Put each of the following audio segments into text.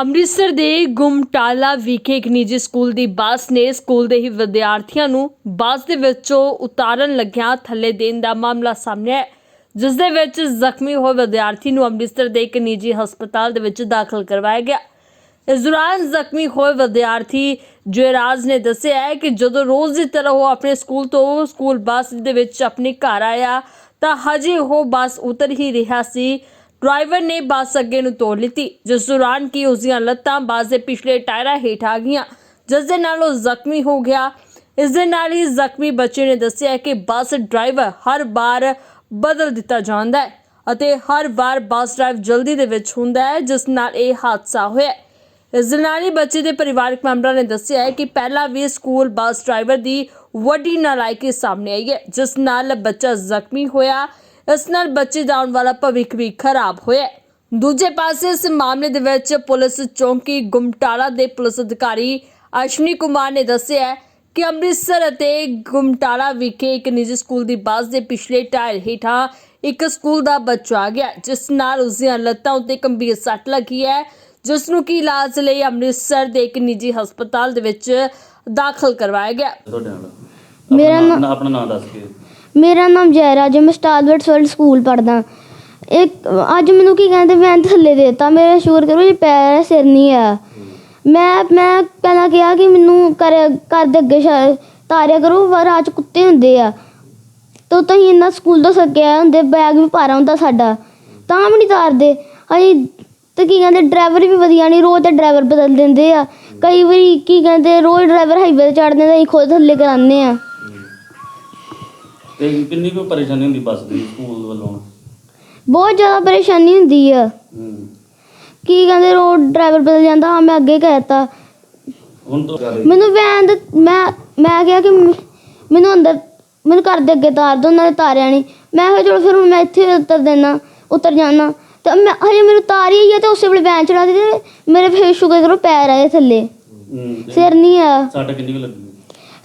ਅੰਮ੍ਰਿਤਸਰ ਦੇ ਗੁਮਟਾਲਾ ਵਿਖੇ ਇੱਕ ਨਿੱਜੀ ਸਕੂਲ ਦੀ ਬੱਸ ਨੇ ਸਕੂਲ ਦੇ ਹੀ ਵਿਦਿਆਰਥੀਆਂ ਨੂੰ ਬੱਸ ਦੇ ਵਿੱਚੋਂ ਉਤਾਰਨ ਲੱਗਿਆਂ ਥੱਲੇ ਦੇਣ ਦਾ ਮਾਮਲਾ ਸਾਹਮਣੇ ਆਇਆ। ਜਿਸ ਦੇ ਵਿੱਚ ਜ਼ਖਮੀ ਹੋਏ ਵਿਦਿਆਰਥੀ ਨੂੰ ਅੰਮ੍ਰਿਤਸਰ ਦੇ ਇੱਕ ਨਿੱਜੀ ਹਸਪਤਾਲ ਦੇ ਵਿੱਚ ਦਾਖਲ ਕਰਵਾਇਆ ਗਿਆ। ਇਸ ਦੌਰਾਨ ਜ਼ਖਮੀ ਹੋਏ ਵਿਦਿਆਰਥੀ ਜਯਰਾਜ ਨੇ ਦੱਸਿਆ ਹੈ ਕਿ ਜਦੋਂ ਰੋਜ਼ ਦੀ ਤਰ੍ਹਾਂ ਉਹ ਆਪਣੇ ਸਕੂਲ ਤੋਂ ਸਕੂਲ ਬੱਸ ਦੇ ਵਿੱਚ ਆਪਣੇ ਘਰ ਆਇਆ ਤਾਂ ਹਜੇ ਉਹ ਬੱਸ ਉਤਰ ਹੀ ਰਿਹਾ ਸੀ। ਡਰਾਈਵਰ ਨੇ ਬੱਸ ਅੱਗੇ ਨੂੰ ਤੋੜ ਲਿੱਤੀ। ਜਿਸ ਦੌਰਾਨ ਕਿ ਉਸ ਦੀਆਂ ਲੱਤਾਂ ਬੱਸ ਦੇ ਪਿਛਲੇ ਟਾਇਰਾਂ ਹੇਠ ਆ ਗਈਆਂ, ਜਿਸ ਦੇ ਨਾਲ ਉਹ ਜ਼ਖਮੀ ਹੋ ਗਿਆ। ਇਸ ਦੇ ਨਾਲ ਹੀ ਜ਼ਖਮੀ ਬੱਚੇ ਨੇ ਦੱਸਿਆ ਕਿ ਬੱਸ ਡਰਾਈਵਰ ਹਰ ਵਾਰ ਬਦਲ ਦਿੱਤਾ ਜਾਂਦਾ ਹੈ ਅਤੇ ਹਰ ਵਾਰ ਬੱਸ ਡਰਾਈਵ ਜਲਦੀ ਦੇ ਵਿੱਚ ਹੁੰਦਾ ਹੈ, ਜਿਸ ਨਾਲ ਇਹ ਹਾਦਸਾ ਹੋਇਆ ਇਸ ਦੇ ਨਾਲ ਹੀ ਬੱਚੇ ਦੇ ਪਰਿਵਾਰਕ ਮੈਂਬਰਾਂ ਨੇ ਦੱਸਿਆ ਹੈ ਕਿ ਪਹਿਲਾਂ ਵੀ ਸਕੂਲ ਬੱਸ ਡਰਾਈਵਰ ਦੀ ਵੱਡੀ ਨਲਾਇਕੀ ਸਾਹਮਣੇ ਆਈ ਹੈ, ਜਿਸ ਨਾਲ ਬੱਚਾ ਜ਼ਖਮੀ ਹੋਇਆ। ਇਸ ਨਾਲ ਬੱਚੇ ਦਾ ਆਉਣ ਵਾਲਾ ਭਵਿੱਖ ਵੀ ਖਰਾਬ ਹੋਇਆ। ਦੂਜੇ ਪਾਸੇ ਇਸ ਮਾਮਲੇ ਦੇ ਵਿੱਚ ਪੁਲਿਸ ਚੌਂਕੀ ਗੁਮਟਾਲਾ ਦੇ ਪੁਲਿਸ ਅਧਿਕਾਰੀ ਅਸ਼ਵਨੀ ਕੁਮਾਰ ਨੇ ਦੱਸਿਆ ਕਿ ਅੰਮ੍ਰਿਤਸਰ ਅਤੇ ਗੁਮਟਾਲਾ ਵਿਖੇ ਇੱਕ ਨਿੱਜੀ ਸਕੂਲ ਦੀ ਬੱਸ ਦੇ ਪਿਛਲੇ ਟਾਇਰ ਹੇਠਾਂ ਇੱਕ ਸਕੂਲ ਦਾ ਬੱਚਾ ਆ ਗਿਆ ਜਿਸ ਨਾਲ ਉਸ ਦੀਆਂ ਲੱਤਾਂ ਉੱਤੇ ਗੰਭੀਰ ਸੱਟ ਲੱਗੀ ਹੈ ਜਿਸ ਨੂੰ ਕਿ ਇਲਾਜ ਲਈ ਅੰਮ੍ਰਿਤਸਰ ਦੇ ਇੱਕ ਨਿੱਜੀ ਹਸਪਤਾਲ ਦੇ ਵਿੱਚ ਦਾਖਲ ਕਰਵਾਇਆ ਗਿਆ। ਤੁਹਾਡੇ ਨਾਲ। ਮੇਰਾ ਆਪਣਾ ਨਾਂ- ਆਪਣਾ ਨਾਮ ਦੱਸ ਕੇ। ਮੇਰਾ ਨਾਮ ਜੈਰਾਜ ਹੈ ਮੈਂ ਸਟਾਰਵਰਡ ਵਰਲਡ ਸਕੂਲ ਪੜ੍ਹਦਾ। ਇੱਕ ਅੱਜ ਮੈਨੂੰ ਕੀ ਕਹਿੰਦੇ, ਮੈਂ ਥੱਲੇ ਦੇ ਦਿੱਤਾ। ਮੇਰੇ ਸ਼ੂਰ ਕਰੋ ਜੀ ਪੈਰ ਸਿਰ ਨਹੀਂ ਆ ਮੈਂ ਮੈਂ ਪਹਿਲਾਂ ਕਿਹਾ ਕਿ ਮੈਨੂੰ ਕਰ ਘਰ ਦੇ ਅੱਗੇ ਤਾਰਿਆ ਕਰੋ, ਪਰ ਰਾਤ ਕੁੱਤੇ ਹੁੰਦੇ ਆ। ਤੋ ਤੁਸੀਂ ਇੰਨਾ ਸਕੂਲ ਤੋਂ ਸੱਕਿਆ ਹੁੰਦੇ ਬੈਗ ਵੀ ਭਾਰਾ ਹੁੰਦਾ ਸਾਡਾ। ਤਾਂ ਵੀ ਨਹੀਂ ਤਾਰਦੇ। ਅਸੀਂ ਤੇ ਕੀ ਕਹਿੰਦੇ, ਡਰਾਈਵਰ ਵੀ ਵਧੀਆ ਨਹੀਂ, ਰੋਜ਼ ਤੇ ਡਰਾਈਵਰ ਬਦਲ ਦਿੰਦੇ ਆ। ਕਈ ਵਾਰੀ ਕੀ ਕਹਿੰਦੇ, ਰੋਜ਼ ਡਰਾਈਵਰ ਹਾਈਵੇ ਤੇ ਚੜ੍ਹ ਦਿੰਦੇ ਅਸੀਂ ਖੁਦ ਥੱਲੇ ਕਰਾਉਂਦੇ ਆ। ਤੇ ਕਿੰਨੀ ਕੁ ਪਰੇਸ਼ਾਨੀ ਹੁੰਦੀ ਬੱਸ ਦੀ ਸਕੂਲ ਵੱਲੋਂ? ਬਹੁਤ ਜ਼ਿਆਦਾ ਪਰੇਸ਼ਾਨੀ ਹੁੰਦੀ ਆ। ਹੂੰ। ਕੀ ਕਹਿੰਦੇ ਰੋਡ ਡਰਾਈਵਰ ਬਦਲ ਜਾਂਦਾ ਹਾਂ ਮੈਂ ਅੱਗੇ ਕਹਿਤਾ। ਹੁਣ ਤੋਂ ਮੈਨੂੰ ਵੈਨ ਦੇ ਮੈਂ ਮੈਂ ਕਿਹਾ ਕਿ ਮ- ਮੈਨੂੰ ਅੰਦਰ ਮੈਨੂੰ ਘਰ ਦੇ ਅੱਗੇ ਤਾਰ ਦੋ ਉਹਨਾਂ ਨੇ ਤਾਰਿਆ ਨਹੀਂ ਮੈਂ ਕਿਹਾ ਚਲੋ ਫਿਰ ਹੁਣ ਮੈਂ ਇੱਥੇ ਉਤਰ ਦੇਣਾ ਉਤਰ ਜਾਣਾ ਤੇ ਮੈਂ ਹਜੇ ਮੈਨੂੰ ਤਾਰੀ ਹੀ ਆ ਤੇ ਉਸੇ ਵੇਲੇ ਵੈਨ ਚੜਾ ਦਿੱਤੀ ਮੇਰੇ ਫੇਸ ਸ਼ੁਕਰ ਕਰੋ ਪੈਰ ਆਏ ਥੱਲੇ। ਹੂੰ ਤੇ ਸਿਰ ਨਹੀਂ ਆ। ਸੱਟ ਕਿੰਨੀ ਕੁ ਲੱਗੀ?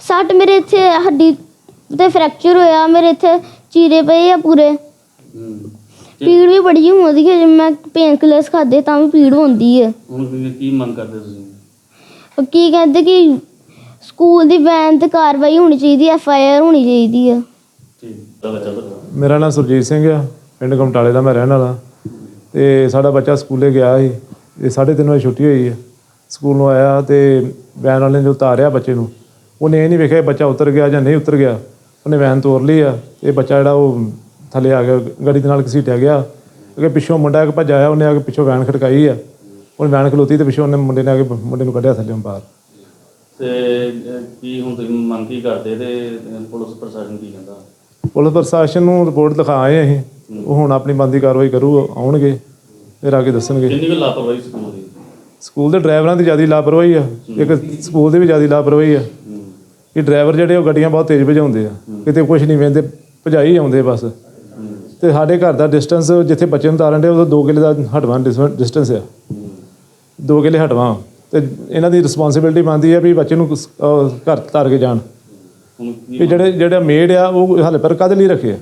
ਸੱਟ ਮੇਰੇ ਇੱਥੇ ਹੱਡੀ ਤੇ ਫ੍ਰੈਕਚਰ ਹੋਇਆ ਮੇਰੇ ਇੱਥੇ ਚੀਰੇ ਪਏ ਆ ਪੂਰੇ। ਹੂੰ। ਤੇ ਪੀੜ ਵੀ ਬੜੀ ਹੁੰਦੀ ਹੈ ਜੇ ਮੈਂ ਪੇਨ ਕਿਲਰਸ ਖਾਦੇ ਤਾਂ ਵੀ ਪੀੜ ਹੁੰਦੀ ਹੈ ਹੁਣ ਕੀ- ਕੀ ਮੰਗ ਕਰਦੇ ਤੁਸੀਂ? ਉਹ ਕੀ ਕਹਿੰਦੇ ਕਿ ਸਕੂਲ ਦੀ ਵੈਨ ਤੇ ਕਾਰਵਾਈ ਹੋਣੀ ਚਾਹੀਦੀ ਐਫ ਆਈ ਆਰ ਹੋਣੀ ਚਾਹੀਦੀ ਹੈ ਠੀਕ। ਚੱਲ ਚੱਲ ਮੇਰਾ ਨਾਮ ਸੁਰਜੀਤ ਸਿੰਘ ਆ ਪਿੰਡ ਕਮਟਾਲੇ ਦਾ ਮੈਂ ਰਹਿਣ ਵਾਲਾ। ਤੇ ਸਾਡਾ ਬੱਚਾ ਸਕੂਲੇ ਗਿਆ ਸੀ ਤੇ 3:30 ਵਜੇ ਛੁੱਟੀ ਹੋਈ ਆ। ਸਕੂਲੋਂ ਆਇਆ ਤੇ ਵੈਨ ਵਾਲੇ ਨੇ ਜੋ ਉਤਾਰਿਆ ਬੱਚੇ ਨੂੰ ਉਹਨੇ ਇਹ ਨਹੀਂ ਵੇਖਿਆ ਬੱਚਾ ਉਤਰ ਗਿਆ ਜਾਂ ਨਹੀਂ ਉਤਰ ਗਿਆ। ਉਹਨੇ ਵੈਨ ਤੋਰ ਲਈ ਆ ਇਹ ਬੱਚਾ ਜਿਹੜਾ ਉਹ ਥੱਲੇ ਆ ਗਿਆ ਗੱਡੀ ਦੇ ਨਾਲ ਘਸੀਟਿਆ ਗਿਆ। ਅੱਗੇ ਪਿੱਛੋਂ ਮੁੰਡਾ ਇੱਕ ਭੱਜ ਆਇਆ ਉਹਨੇ ਆ ਕੇ ਪਿੱਛੋਂ ਵੈਨ ਖੜਕਾਈ ਆ। ਉਹਨੇ ਵੈਨ ਖਲੋਤੀ ਤੇ ਪਿੱਛੋਂ ਉਹਨੇ ਮੁੰਡੇ ਨੇ ਆ ਕੇ ਮੁੰਡੇ ਨੂੰ ਕੱਢਿਆ ਥੱਲੇ ਬਾਹਰ। ਤੇ ਕੀ ਹੁਣ ਤੁਸੀਂ ਮੰਗ ਕੀ ਕਰਦੇ ਤੇ ਪੁਲਿਸ ਪ੍ਰਸ਼ਾਸਨ ਕੀ ਕਹਿੰਦਾ? ਪੁਲਿਸ ਪ੍ਰਸ਼ਾਸਨ ਨੂੰ ਰਿਪੋਰਟ ਲਿਖਾ ਆਏ ਅਸੀਂ। ਉਹ ਹੁਣ ਆਪਣੀ ਬੰਦੀ ਕਾਰਵਾਈ ਕਰੂ ਆਉਣਗੇ ਫਿਰ ਆ ਕੇ ਦੱਸਣਗੇ। ਕਿੰਨੀ ਕੁ ਲਾਪਰਵਾਹੀ ਸਕੂਲ ਦੀ? ਸਕੂਲ ਦੇ ਡਰਾਈਵਰਾਂ ਦੀ ਜ਼ਿਆਦਾ ਲਾਪਰਵਾਹੀ ਆ। ਇੱਕ ਸਕੂਲ ਦੀ ਵੀ ਜ਼ਿਆਦਾ ਲਾਪਰਵਾਹੀ ਆ। ਹੂੰ ਕਿ ਡਰਾਈਵਰ ਜਿਹੜੇ ਉਹ ਗੱਡੀਆਂ ਬਹੁਤ ਤੇਜ਼ ਭਜਾਉਂਦੇ ਆ ਕਿਤੇ ਕੁਝ ਨਹੀਂ ਵੇਂਦੇ ਭਜਾਈ ਆਉਂਦੇ ਬਸ। ਹੂੰ। ਤੇ ਸਾਡੇ ਘਰ ਦਾ ਡਿਸਟੈਂਸ ਜਿੱਥੇ ਬੱਚੇ ਨੂੰ ਤਾਰਨ ਦੇ ਉਹ 2 ਕਿਲੇ ਦਾ ਹਟਵਾਂ ਡਿਸਟੈਂਸ ਆ। ਹੂੰ। 2 ਕਿਲੇ ਹਟਵਾਂ। ਤੇ ਇਹਨਾਂ ਦੀ ਰਿਸਪੌਂਸਿਬਿਲਟੀ ਬਣਦੀ ਆ ਵੀ ਬੱਚੇ ਨੂੰ ਅਹ ਘਰ ਤਾਰ ਕੇ ਜਾਣ। ਵੀ ਜਿਹੜੇ ਜਿਹੜਾ ਮੇਡ ਆ ਉਹ ਹਾਲੇ ਪਰ ਕਾਹਦੇ ਲਈ ਰੱਖੇ ਆ?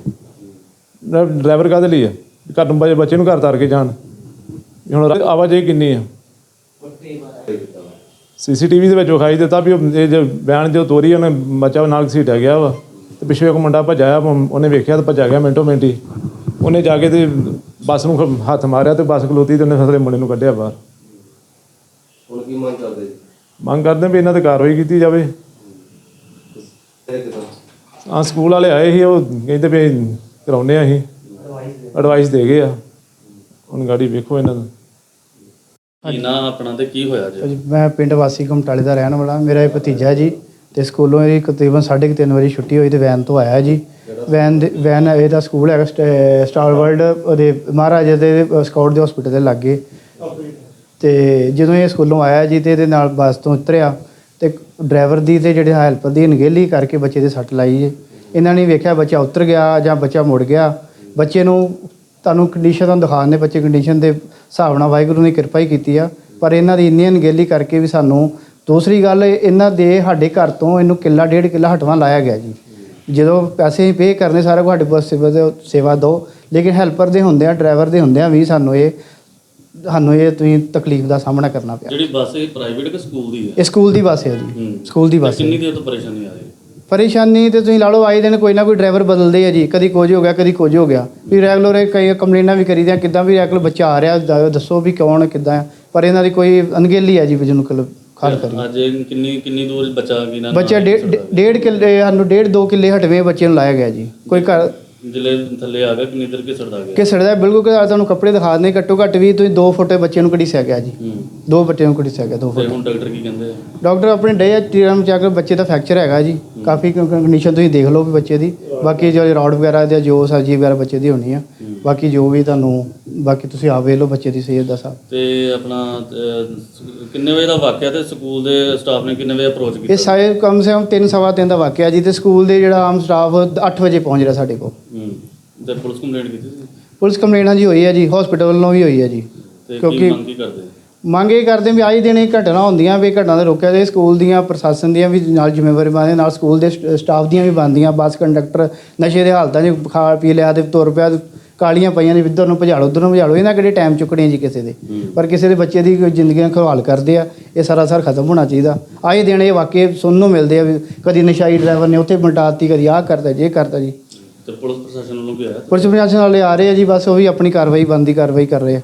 ਡਰਾਈਵਰ ਕਾਹਦੇ ਲਈ ਆ? ਘਰ ਨੂੰ ਬੱਚੇ- ਬੱਚੇ ਨੂੰ ਘਰ ਤਾਰ ਕੇ ਜਾਣ। ਵੀ ਹੁਣ ਆਵਾਜਾਈ ਕਿੰਨੀ ਆ? ਸੀਸੀਟੀਵੀ ਦੇ ਵਿੱਚ ਵਿਖਾਈ ਦਿੱਤਾ ਵੀ ਉਹ ਇਹ ਜੋ ਬਿਆਨ ਜੋ ਤੋਰੀ ਉਹਨੇ ਬੱਚਾ ਨਾਲ ਘਸੀਟਿਆ ਗਿਆ ਵਾ। ਤੇ ਪਿੱਛੇ ਇੱਕ ਮੁੰਡਾ ਭੱਜਿਆ ਉਹਨੇ ਵੇਖਿਆ ਤੇ ਭੱਜਾ ਗਿਆ ਮਿੰਟੋ ਮਿੰਟੀ ਉਹਨੇ ਜਾ ਕੇ ਤੇ ਬੱਸ ਨੂੰ ਖ- ਹੱਥ ਮਾਰਿਆ ਤੇ ਬੱਸ ਖਲੋਤੀ ਤੇ ਉਹਨੇ ਫਸਲੇ ਮੁੰਡੇ ਨੂੰ ਕੱਢਿਆ ਬਾਹਰ। ਹੁਣ ਕੀ ਮੰਗ ਕਰਦੇ? ਜੀ ਮੰਗ ਕਰਦੇ ਵੀ ਇਹਨਾਂ ਤੇ ਕਾਰਵਾਈ ਕੀਤੀ ਜਾਵੇ। ਇਹ ਕਿਦਾਂ ਆ ਸਕੂਲ ਵਾਲੇ ਆਏ ਸੀ ਉਹ ਕਹਿੰਦੇ ਵੀ ਕਰਾਉਨੇ ਆ ਅਸੀਂ। ਐਡਵਾਈਸ ਦੇ ਗਏ ਆ। ਹੁਣ ਗਾੜੀ ਵੇਖੋ ਇਹਨਾਂ ਦਾ। ਕੀ ਨਾ ਆਪਣਾ ਤੇ ਕੀ ਹੋਇਆ ਜੀ? ਮੈਂ ਪਿੰਡ ਵਾਸੀ ਘਮਟਾਲੇ ਦਾ ਰਹਿਣ ਵਾਲਾ ਮੇਰਾ ਇਹ ਭਤੀਜਾ ਜੀ ਤੇ ਸਕੂਲੋਂ ਇਹਦੀ ਤਕਰੀਬਨ 3:30 ਵਜੇ ਛੁੱਟੀ ਹੋਈ ਤੇ ਵੈਨ ਤੋਂ ਆਇਆ ਜੀ। ਵੈਨ ਦੇ- ਵੈਨ ਇਹਦਾ ਸਕੂਲ ਹੈਗਾ ਸਟ- ਸਟਾਰ ਵਰਲਡ ਉਹਦੇ ਮਹਾਰਾਜਾ ਦੇ ਸਕਾਊਟ ਦੇ ਹਸਪੀਟਲ ਦੇ ਲਾਗੇ। ਤੇ ਜਦੋਂ ਇਹ ਸਕੂਲੋਂ ਆਇਆ ਜੀ ਤੇ ਇਹਦੇ ਨਾਲ ਬੱਸ ਤੋਂ ਉਤਰਿਆ ਤੇ ਡਰਾਈਵਰ ਦੀ ਤੇ ਜਿਹੜੇ ਹੈਲਪਰ ਦੀ ਅਣਗਹਿਲੀ ਕਰਕੇ ਬੱਚੇ ਦੇ ਸੱਟ ਲਾਈ ਜੀ। ਇਹਨਾਂ ਨੇ ਵੇਖਿਆ ਬੱਚਾ ਉਤਰ ਗਿਆ ਜਾਂ ਬੱਚਾ ਮੁੜ ਗਿਆ। ਬੱਚੇ ਨੂੰ ਤੁਹਾਨੂੰ ਕੰਡੀਸ਼ਨ ਦਿਖਾਉਣ ਦੇ ਬੱਚੇ ਕੰਡੀਸ਼ਨ ਦੇ ਹਿਸਾਬ ਨਾਲ ਵਾਹਿਗੁਰੂ ਨੇ ਕਿਰਪਾ ਹੀ ਕੀਤੀ ਆ। ਪਰ ਇਹਨਾਂ ਦੀ ਇੰਨੀ ਅਣਗਹਿਲੀ ਕਰਕੇ ਵੀ ਸਾਨੂੰ ਦੂਸਰੀ ਗੱਲ ਇਹਨਾਂ ਦੇ ਸਾਡੇ ਘਰ ਤੋਂ ਇਹਨੂੰ ਕਿੱਲਾ ਡੇਢ ਕਿੱਲਾ ਹਟਵਾ ਲਾਇਆ ਗਿਆ ਜੀ। ਜਦੋਂ ਪੈਸੇ ਪੇ ਕਰਨੇ ਸਾਰਾ ਸਾਡੇ ਪਾਸ ਸੇਵਾ ਦਿਓ- ਸੇਵਾ ਦੋ ਲੇਕਿਨ ਹੈਲਪਰ ਦੇ ਹੁੰਦਿਆਂ ਡਰਾਈਵਰ ਦੇ ਹੁੰਦਿਆਂ ਵੀ ਸਾਨੂੰ ਇਹ ਸਾਨੂੰ ਇਹ ਤੁਸੀਂ ਤਕਲੀਫ ਦਾ ਸਾਹਮਣਾ ਕਰਨਾ ਪਿਆ। ਜਿਹੜੀ ਬੱਸ ਇਹ ਪ੍ਰਾਈਵੇਟ ਕਿ ਸਕੂਲ ਦੀ ਹੈ? ਇਹ ਸਕੂਲ ਦੀ ਬੱਸ ਹੈ ਜੀ। ਸਕੂਲ ਦੀ ਬੱਸ ਕਿੰਨੀ ਦੇਰ ਤੋਂ ਪਰੇਸ਼ਾਨੀ ਆ ਪਰੇਸ਼ਾਨੀ ਤੇ ਤੁਸੀਂ ਲਾ ਲਓ ਆਏ ਦਿਨ ਕੋਈ ਨਾ ਕੋਈ ਡਰਾਈਵਰ ਬਦਲਦੇ ਆ ਜੀ। ਕਦੀ ਕੁਝ ਹੋ ਗਿਆ ਕਦੀ ਕੁਝ ਹੋ ਗਿਆ। ਵੀ ਰੈਗੂਲਰ ਕਈ ਕੰਪਲੇਨਾਂ ਵੀ ਕਰੀਦੀਆਂ ਕਿੱਦਾਂ ਵੀ ਰੈਗੂਲਰ ਬੱਚਾ ਆ ਰਿਹਾ ਦ- ਦੱਸੋ ਵੀ ਕੌਣ ਕਿੱਦਾਂ। ਪਰ ਇਹਨਾਂ ਦੀ ਕੋਈ ਅਣਗਹਿਲੀ ਹੈ ਜੀ ਜਿਹਨੂੰ ਕਲ ਖਾਲ ਕਰੀ ਅੱਜ ਇਹ ਕਿੰਨੀ ਕਿੰਨੀ ਦੂਰ ਬੱਚਾ ਕੀ ਨਾ ਬੱਚਾ ਡੇ- ਡੇਢ ਕਿੱਲੇ ਸਾਨੂੰ ਡੇਢ ਦੋ ਕਿੱਲੇ ਹਟਵੇਂ ਬੱਚੇ ਨੂੰ ਲਾਇਆ ਗਿਆ ਜੀ। ਕੋਈ ਘਰ ਜਿਲੇ ਥੱਲੇ ਆ ਗਿਆ ਕਿੰਨੀ ਦੇਰ ਘਿਸੜਦਾ ਗਿਆ? ਕਿਸੜਦਾ ਬਿਲਕੁਲ ਕਿ ਤੁਹਾਨੂੰ ਕੱਪੜੇ ਦਿਖਾ ਦਿੰਦੇ ਘੱਟੋ ਘੱਟ ਵੀ ਤੁਸੀਂ 2 ਫੁੱਟ ਬੱਚੇ ਨੂੰ ਘੜੀਸਿਆ ਗਿਆ ਜੀ। ਹੂੰ। ਦੋ ਬੱਚਿਆਂ ਨੂੰ ਘੜੀਸਿਆ ਗਿਆ 2 ਤੇ ਫੁੱਟ। ਹੁਣ ਡਾਕਟਰ ਕੀ ਕਹਿੰਦੇ ਆ? ਡਾਕਟਰ ਆਪਣੇ ਡੇ ਟੀਰਮ ਚੈੱਕ ਬੱਚੇ ਦਾ ਫ੍ਰੈਕਚਰ ਹੈਗਾ ਜੀ। ਕਾਫੀ ਕੰਡੀਸ਼ਨ ਤੁਸੀਂ ਦੇਖ ਲਓ ਵੀ ਬੱਚੇ ਦੀ। ਬਾਕੀ ਜੋ ਰੌਡ ਵਗੈਰਾ ਜਾਂ ਜੋ ਸਰਜੀ ਵਗੈਰਾ ਬੱਚੇ ਦੀ ਹੋਣੀ ਆ। ਬਾਕੀ ਜੋ ਵੀ ਤੁਹਾਨੂੰ ਬਾਕੀ ਤੁਸੀਂ ਆਪ ਵੇਖ ਲਓ ਬੱਚੇ ਦੀ ਸਿਹਤ ਦਾ ਸਭ ਤੇ ਆਪਣਾ ਅਹ, ਕਿੰਨੇ ਵਜੇ ਦਾ ਵਾਕਿਆ ਤੇ ਸਕੂਲ ਦੇ ਸਟਾਫ ਨੇ ਕਿੰਨੇ ਵਜੇ ਅਪਰੋਚ ਇਹ ਕੀਤਾ ਸਾਰੇ ਕਮ ਸੇ ਕਮ 3 ਸਵਾ ਤਿੰਨ ਦਾ ਵਾਕਿਆ ਜੀ ਤੇ ਸਕੂਲ ਦੇ ਜਿਹੜਾ ਆਮ ਸਟਾਫ 8 ਵਜੇ ਪਹੁੰਚ ਰਿਹਾ ਸਾਡੇ ਕੋਲ। ਹੂੰ ਤੇ ਪੁਲਿਸ ਕੰਪਲੇਂਟ ਕੀਤੀ ਸੀ? ਪੁਲਿਸ ਕੰਪਲੇਂਟ ਜੀ ਹੋਈ ਹੈ ਜੀ ਹਸਪੀਟਲ ਵੱਲੋਂ ਵੀ ਹੋਈ ਹੈ ਜੀ। ਤੇ ਕੀ ਕਿਉਂਕਿ ਮੰਗ ਕੀ ਕਰਦੇ? ਮੰਗ ਇਹ ਕਰਦੇ ਵੀ ਆਈ ਦਿਨ ਇਹ ਘਟਨਾ ਹੁੰਦੀਆਂ ਵੀ ਘਟਨਾ ਦੇ ਰੋਕਿਆ ਜਾਏ ਸਕੂਲ ਦੀਆਂ ਪ੍ਰਸ਼ਾਸਨ ਦੀਆਂ ਵੀ ਨਾਲ ਜ਼ਿੰਮੇਵਾਰੀ ਬਣਦੀ ਨਾਲ ਸਕੂਲ ਦੇ ਸਟ- ਸਟਾਫ ਦੀਆਂ ਵੀ ਬਣਦੀਆਂ ਬੱਸ ਕੰਡਕਟਰ ਨਸ਼ੇ ਦੇ ਹਾਲਤਾਂ 'ਚ ਖਾ ਪੀ ਲਿਆ ਤੇ ਤੁਰ ਪਿਆ ਕਾਲੀਆਂ ਪਈਆਂ ਨੇ ਇੱਧਰ ਨੂੰ ਭਜਾਲੋ ਉੱਧਰ ਨੂੰ ਭਜਾਲੋ ਇਹਨਾਂ ਕਿਹੜੇ ਟਾਈਮ ਚੁੱਕਣੇ ਜੀ ਕਿਸੇ ਦੇ? ਪਰ ਕਿਸੇ ਦੇ ਬੱਚੇ ਦੀ ਜ਼ਿੰਦਗੀਆਂ ਖਵਾਲ ਕਰਦੇ ਆ ਇਹ ਸਾਰਾ ਸਾਰ ਖਤਮ ਹੋਣਾ ਚਾਹੀਦਾ। ਆਏ ਦਿਨ ਇਹ ਵਾਕਿਏ ਸੁਣਨ ਨੂੰ ਮਿਲਦੇ ਆ ਕਦੀ ਨਸ਼ਾਈ ਡਰਾਈਵਰ ਨੇ ਉੱਥੇ ਮਲਟਾਤੀ ਕਦੀ ਆਹ ਕਰਦਾ ਜੇ ਕਰਦਾ ਜੀ। ਤੇ ਪੁਲਿਸ ਪ੍ਰਸ਼ਾਸਨ ਵੱਲੋਂ ਕੀ ਆਇਆ ਪੁਲਿਸ ਪ੍ਰਸ਼ਾਸਨ ਵਾਲੇ ਆ ਰਹੇ ਆ ਜੀ ਬਸ ਉਹ ਵੀ ਆਪਣੀ ਕਾਰਵਾਈ ਬੰਦੀ ਕਾਰਵਾਈ ਕਰ ਰਹੇ ਆ।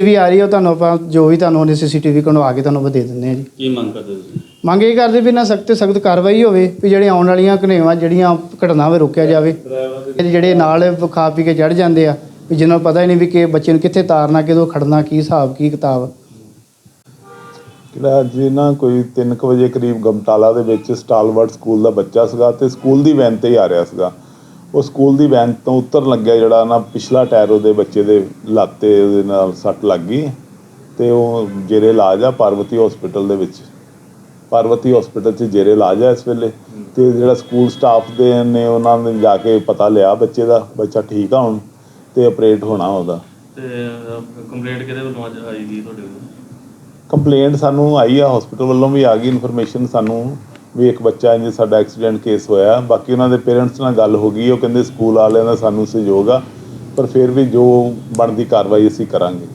ਵੀ ਆ ਰਹੀ ਉਹ ਤੁਹਾਨੂੰ ਆਪਾਂ ਜੋ ਵੀ ਤੁਹਾਨੂੰ ਉਹਨੇ ਸੀਸੀਟੀਵੀ ਕਢਵਾ ਕੇ ਤੁਹਾਨੂੰ ਆਪਾਂ ਦੇ ਦਿੰਦੇ ਆ ਜੀ। ਕੀ ਮੰਗ ਕਰਦੇ ਤੁਸੀਂ? ਮੰਗ ਇਹ ਕਰਦੇ ਵੀ ਨਾ ਸਖਤ ਸਖਤ ਕਾਰਵਾਈ ਹੋਵੇ ਵੀ ਜਿਹੜੇ ਆਉਣ ਵਾਲੀਆਂ ਘਨੇਵਾਂ ਜਿਹੜੀਆਂ ਘਟਨਾਵਾਂ ਰੋਕਿਆ ਜਾਵੇ ਇਹ ਜਿਹੜੇ ਨਾਲ ਖਾ ਪੀ ਕੇ ਚੜ ਜਾਂਦੇ ਆ ਵੀ ਜਿਹਨਾਂ ਨੂੰ ਪਤਾ ਹੀ ਨਹੀਂ ਵੀ ਕਿ ਬੱਚੇ ਨੂੰ ਕਿੱਥੇ ਤਾਰਨਾ ਕਿਦੋਂ ਖੜਨਾ ਕੀ ਹਿਸਾਬ ਕੀ ਕਿਤਾਬ। ਜਿਹੜਾ ਅੱਜ ਨਾ ਕੋਈ 3 ਵਜੇ ਕਰੀਬ ਗਮਟਾਲਾ ਦੇ ਵਿੱਚ ਸਟਾਲਵਰਡ ਸਕੂਲ ਦਾ ਬੱਚਾ ਸੀਗਾ ਤੇ ਸਕੂਲ ਦੀ ਵੈਨ ਤੇ ਹੀ ਆ ਰਿਹਾ ਸੀਗਾ। ਉਹ ਸਕੂਲ ਦੀ ਵੈਨ ਤੋਂ ਉਤਰਨ ਲੱਗਿਆ ਜਿਹੜਾ ਨਾ ਪਿਛਲਾ ਟਾਇਰ ਉਹਦੇ ਬੱਚੇ ਦੇ ਲਾਤੇ ਉਹਦੇ ਨਾਲ ਸੱਟ ਲੱਗ ਗਈ ਤੇ ਉਹ ਜੇਰੇ ਇਲਾਜ ਆ ਪਾਰਵਤੀ ਹਸਪੀਟਲ ਦੇ ਵਿੱਚ। ਪਾਰਵਤੀ ਹਸਪੀਟਲ 'ਚ ਜੇਰੇ ਇਲਾਜ ਆ ਇਸ ਵੇਲੇ ਤੇ ਜਿਹੜਾ ਸਕੂਲ ਸਟਾਫ ਦੇ ਨੇ ਉਹਨਾਂ ਨੇ ਜਾ ਕੇ ਪਤਾ ਲਿਆ ਬੱਚੇ ਦਾ ਬੱਚਾ ਠੀਕ ਆ ਹੁਣ ਤੇ ਆਪਰੇਟ ਹੋਣਾ ਉਹਦਾ। ਤੇ ਕੰਪਲੇਂਟ ਕਿਹਦੇ ਵੱਲੋਂ ਅੱਜ ਆਈ ਗਈ ਤੁਹਾਡੇ ਕੋਲ ਕੰਪਲੇਂਟ ਸਾਨੂੰ ਆਈ ਆ ਹਸਪੀਟਲ ਵੱਲੋਂ ਵੀ ਆ ਗਈ ਇਨਫੋਰਮੇਸ਼ਨ ਸਾਨੂੰ ਵੀ ਇੱਕ ਬੱਚਾ ਇੰਜ ਸਾਡਾ ਐਕਸੀਡੈਂਟ ਕੇਸ ਹੋਇਆ। ਬਾਕੀ ਉਹਨਾਂ ਦੇ ਪੇਰੈਂਟਸ ਨਾਲ ਗੱਲ ਹੋ ਗਈ। ਉਹ ਕਹਿੰਦੇ, ਸਕੂਲ ਵਾਲਿਆਂ ਦਾ ਸਾਨੂੰ ਸਹਿਯੋਗ ਆ, ਪਰ ਫਿਰ ਵੀ ਜੋ ਬਣਦੀ ਕਾਰਵਾਈ ਅਸੀਂ ਕਰਾਂਗੇ।